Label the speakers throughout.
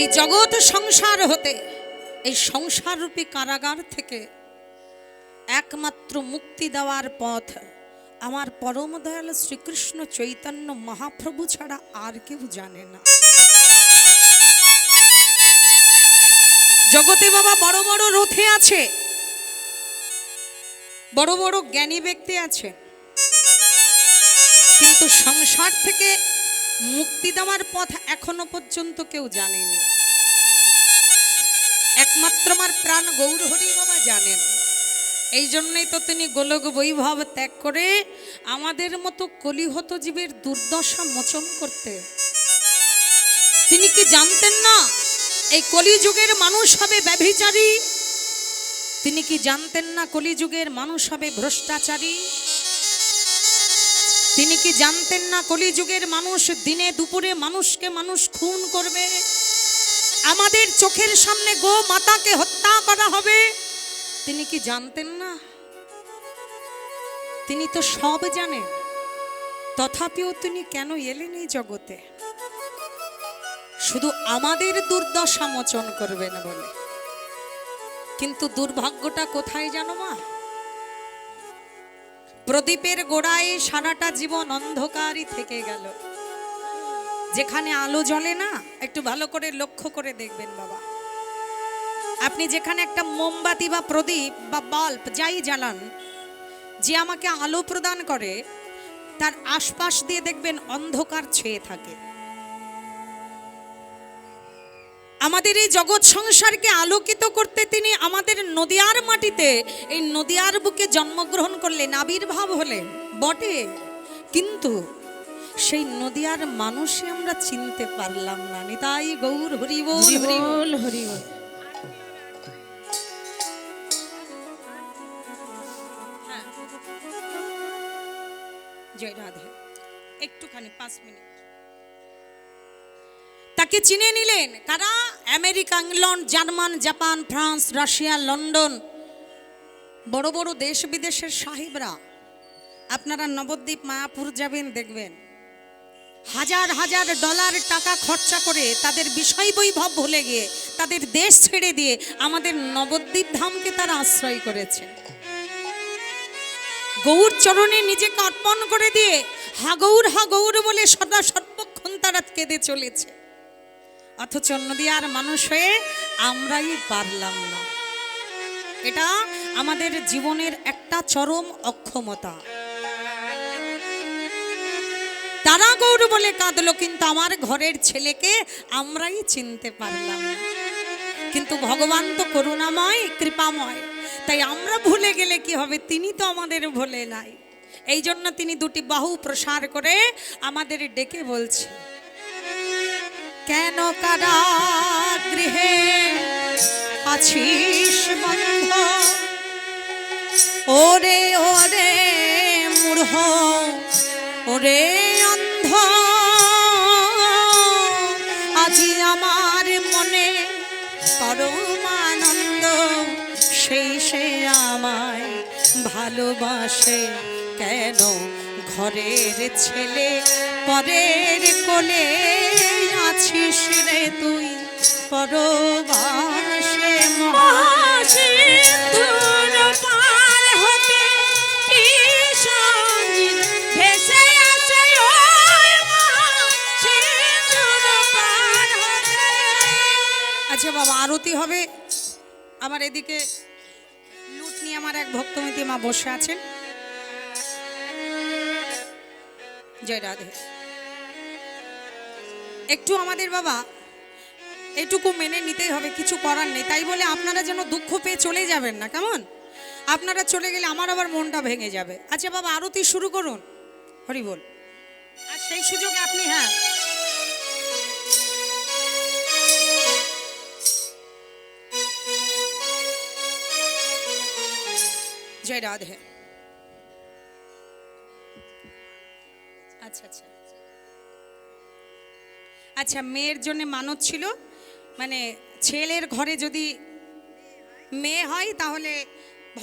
Speaker 1: এই জগৎ সংসার হতে এই সংসার রূপী কারাগার থেকে একমাত্র মুক্তি দেওয়ার পথ আমার পরম দয়াল শ্রীকৃষ্ণ চৈতন্য মহাপ্রভু ছাড়া আর কেউ জানে না জগতে বাবা বড় বড় রথে আছে বড় বড় জ্ঞানী ব্যক্তি আছে কিন্তু সংসার থেকে মুক্তি দেওয়ার পথ এখনো পর্যন্ত কেউ জানেনি একমাত্র আমার প্রাণ গৌরহরি বাবা জানেন এই জন্যই তো তিনি গোলক বৈভব ত্যাগ করে আমাদের মতো কলিহত জীবের দুর্দশা মোচন করতে তিনি কি জানতেন না এই কলিযুগের মানুষ হবে ব্যভিচারী তিনি কি জানতেন না কলিযুগের মানুষ হবে ভ্রষ্টাচারী তিনি কি জানতেন না কলিযুগের মানুষ দিনে দুপুরে মানুষকে মানুষ খুন করবে আমাদের চোখের সামনে গো মাতাকে হত্যা করা হবে তিনি কি জানতেন না তিনি তো সব জানেন তথাপিও তিনি কেন এলেন এই জগতে শুধু আমাদের দুর্দশা মোচন করবেন বলে কিন্তু দুর্ভাগ্যটা কোথায় জানো মা প্রদীপের গোড়ায় সারাটা জীবন অন্ধকারই থেকে গেল যেখানে আলো জ্বলে না একটু ভালো করে লক্ষ্য করে দেখবেন বাবা আপনি যেখানে একটা মোমবাতি বা প্রদীপ বা বাল্ব যাই জ্বালান যে আমাকে আলো প্রদান করে তার আশপাশ দিয়ে দেখবেন অন্ধকার ছেয়ে থাকে আমাদের এই জগৎ সংসারকে আলোকিত করতে তিনি আমাদের নদিয়ার মাটিতে এই নদিয়ার বুকে জন্মগ্রহণ করলেন আবির্ভাব হলেন বটে কিন্তু সেই নদিয়ার মানুষে আমরা চিনতে পারলাম না নিতাই গৌর হরিবল হরিবল হরিবল হ্যাঁ। জয় রাধে একটুখানি পাঁচ মিনিট একে চিনে নিলেন কারা America England German Japan France Russia London বড় বড় দেশ বিদেশের সাহেবরা আপনারা নবদ্বীপ মায়াপুর যাবেন দেখবেন হাজার হাজার ডলার টাকা খরচা করে তাদের বিষয় বৈভব ভুলে গিয়ে তাদের দেশ ছেড়ে দিয়ে আমাদের নবদ্বীপ ধামকে তারা আশ্রয় করেছে গৌর চরণে নিজেকে অর্পণ করে দিয়ে হাগৌর হাগৌর বলে সদা সর্বক্ষণ তারা কেঁদে চলেছে অথচ নদীয়ার মানুষ হয়ে আমরাই পারলাম না এটা আমাদের জীবনের একটা চরম অক্ষমতা তারা গৌর বলে কাঁদলো কিন্তু আমার ঘরের ছেলেকে আমরাই চিনতে পারলাম কিন্তু ভগবান তো করুণাময় কৃপাময় তাই আমরা ভুলে গেলে কি হবে তিনি তো আমাদের ভুলে নাই এই জন্য তিনি দুটি বাহু প্রসার করে আমাদের ডেকে বলছেন কেন কারা গৃহে আছিস বন্ধ ওরে ওরে মূঢ় ওরে অন্ধ আজি আমার মনে পরমানন্দ সেই সে আমায় ভালোবাসে কেন ঘরের ছেলে পরের কোলে গেছিস রে তুই পরবাসে
Speaker 2: মহাসিন্ধু
Speaker 1: আচ্ছা বাবা আরতি হবে আবার এদিকে লুট নিয়ে আমার এক ভক্তমিতি মা বসে আছেন জয় রাধে একটু আমাদের বাবা এটুকু মেনে নিতেই হবে কিছু করার নেই তাই বলে আপনারা যেন দুঃখ পেয়ে চলে যাবেন না কেমন আপনারা চলে গেলে আমার আবার মনটা ভেঙে যাবে আচ্ছা বাবা আরতি শুরু করুন হরি বল আর সেই সুযোগে আপনি হ্যাঁ জয় রাধে আচ্ছা আচ্ছা আচ্ছা মেয়ের জন্য মানত ছিল মানে ছেলের ঘরে যদি মেয়ে হয় তাহলে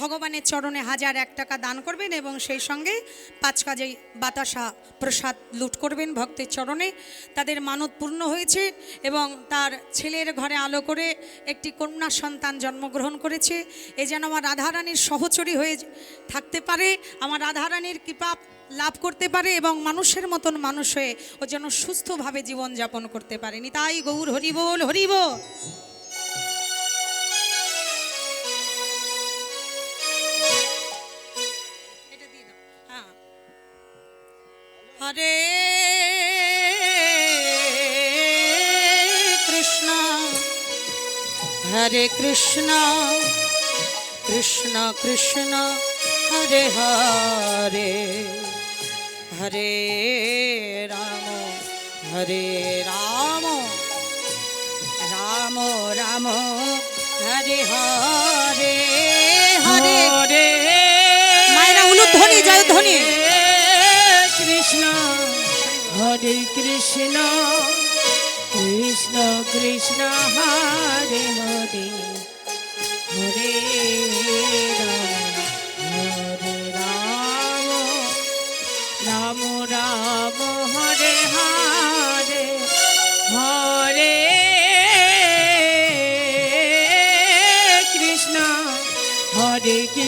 Speaker 1: ভগবানের চরণে হাজার এক টাকা দান করবেন এবং সেই সঙ্গে পাঁচ কাজে বাতাসা প্রসাদ লুট করবেন ভক্তের চরণে তাদের মানত পূর্ণ হয়েছে এবং তার ছেলের ঘরে আলো করে একটি কন্যা সন্তান জন্মগ্রহণ করেছে এ যেন আমার রাধারানীর সহচরী হয়ে থাকতে পারে আমার রাধারানীর কৃপা লাভ করতে পারে এবং মানুষের মতন মানুষ হয়ে ও যেন সুস্থভাবে জীবনযাপন করতে পারেনি তাই গৌর হরিব হরিব হ্যাঁ। হরে কৃষ্ণ হরে কৃষ্ণ কৃষ্ণ কৃষ্ণ হরে হরে হরে রাম হরে রাম রাম রাম হরে হরে হরে হরে মায়েরা উলুধ্বনি জয়ধ্বনি কৃষ্ণ হরে কৃষ্ণ কৃষ্ণ কৃষ্ণ হরে হরে হরে রাম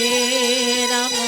Speaker 1: I'm.